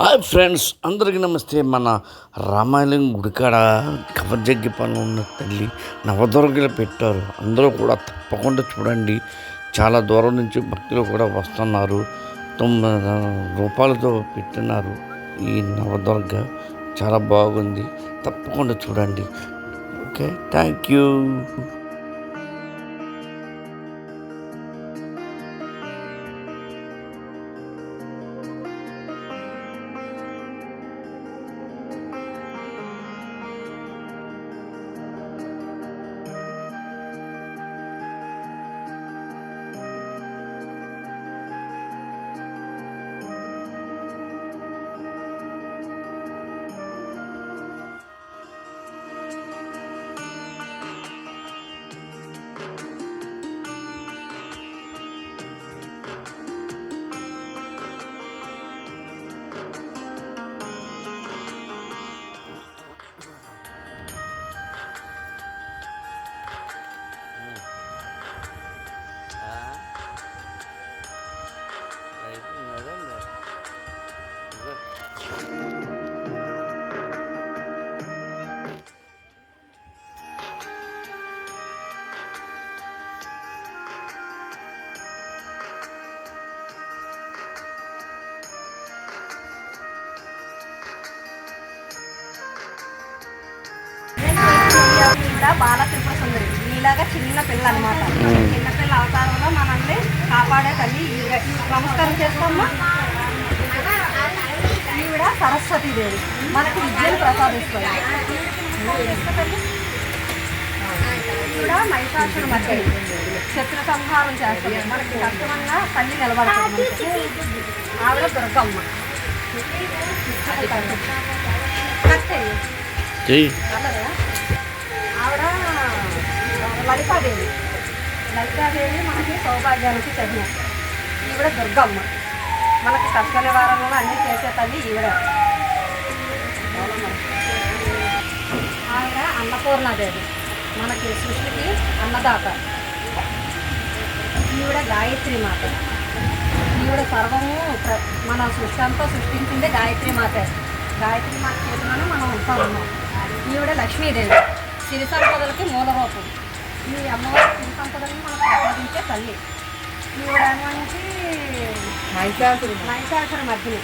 Hi friends అందరికీ నమస్తే. మన రామాయణం గుడికాడ కవర్జగ్గి పనులు ఉన్న తల్లి నవదుర్గలు పెట్టారు. అందరూ కూడా తప్పకుండా చూడండి. చాలా దూరం నుంచి భక్తులు కూడా వస్తున్నారు. తొమ్మిది రూపాయలతో పెట్టినారు ఈ నవదుర్గ. చాలా బాగుంది. తప్పకుండా చూడండి. Okay thank you. Bala Tripura Sundari నీలాగా చిన్న పిల్ల అనమాట చిన్న పిల్ల అవతారంలో మనల్ని కాపాడే తల్లి. నమస్కారం చేసుకోమ్మా ఈవిడ సరస్వతీదేవి. మనకి విద్యను ప్రసాదిస్తుంది. ఈవిడ మహిషాసుడు మధ్య శత్రు సంహారం చేస్తుంది. మనకి కష్టంగా తల్లి నిలబడుతుంది. ఆవిడ దుర్గమ్మ. కట్ చెయ్యి. లలితాదేవి. లలితాదేవి మనకి సౌభాగ్యానికి చదివ ఈవిడ దుర్గమ్మ. మనకి కష్ట నివారణలు అన్నీ చేసే తల్లి ఈవిడ. ఆవిడ అన్నపూర్ణాదేవి. మనకి సృష్టికి అన్నదాత. ఈవిడ గాయత్రి మాత. ఈవిడ సర్వము మన సృష్టి అంతా సృష్టించిందే గాయత్రి మాత. గాయత్రి మాత చేతిలోనే మనం ఉంటా ఉన్నాం ఈవిడ లక్ష్మీదేవి. సిరిసంపదలకి మూల రూపం ఈ అమ్మవారి సిరి సంపదలను మనం ప్రసాదించే తల్లి. ఈవిడ నుంచి మహిషాసురు మహిషాసుర మర్దిని.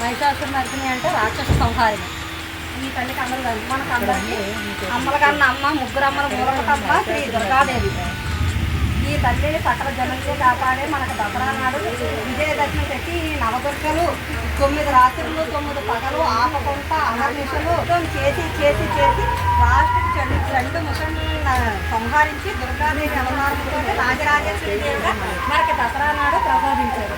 మహిషాసుర మర్దిని అంటే రాక్షస సంహారిణి. ఈ తల్లికి అందరూ. మనకు అందరికీ అమ్మల కన్నా అమ్మ ముగ్గురు అమ్మల మూలకమ్మ శ్రీ దుర్గాదేవి. ఈ తల్లిని సకల జనులకి కాపాడే మనకు దసరా నాడు విజయదశమి పెట్టి ఈ నవదుర్గలు తొమ్మిది రాత్రులు తొమ్మిది పగలు ఆపకుండా అహర్నిశలు చేసి చేసి చేసి లాస్ట్కి చెడు రెండు ముసలి సంహరించి దుర్గాదేవి అవతారంతో రాజరాజేశ్వరి దేవిగా మనకి దసరా నాడు ప్రసాదించారు.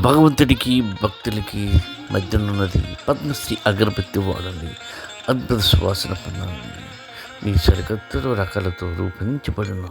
భగవంతుడికి భక్తులకి మధ్యనున్నది పద్మశ్రీ అగరబత్తి వాడండి. అద్భుత సువాసన పొందండి. మీ సరికత్తులు రకాలతో రూపొందించబడిన